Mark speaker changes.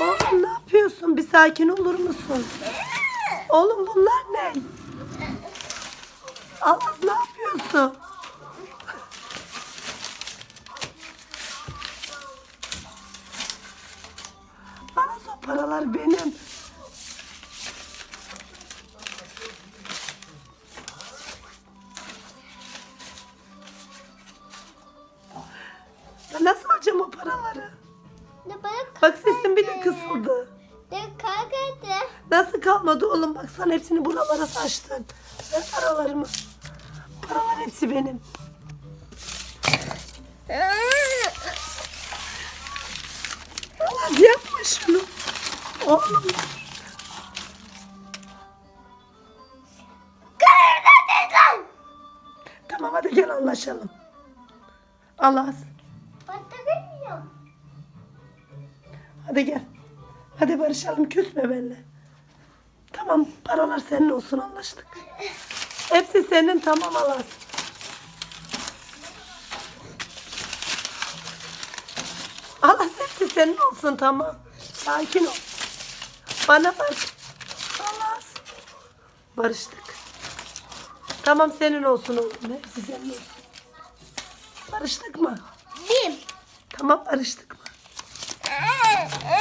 Speaker 1: Oğlum ne yapıyorsun? Bir sakin olur musun? Oğlum bunlar ne? Allah ne yapıyorsun? Alas o paralar benim. Ben nasıl alacağım o paraları? Bak sesim bile kısıldı.
Speaker 2: Ne kalkadı?
Speaker 1: Nasıl kalmadı oğlum? Bak sen hepsini buralara saçtın. Ver paralarımı. Paralar hepsi benim. Hadi yapma şunu. Oğlum. Tamam hadi gel anlaşalım. Allah'a
Speaker 2: Batırmıyorum.
Speaker 1: Hadi gel. Hadi barışalım küsme benimle. Tamam paralar senin olsun anlaştık. Hepsi senin tamam Alas. Alas hepsi senin olsun tamam. Sakin ol. Bana bak. Alas. Barıştık. Tamam senin olsun oğlum. Hepsi senin olsun. Barıştık mı?
Speaker 2: Bim.
Speaker 1: Tamam barıştık Yeah.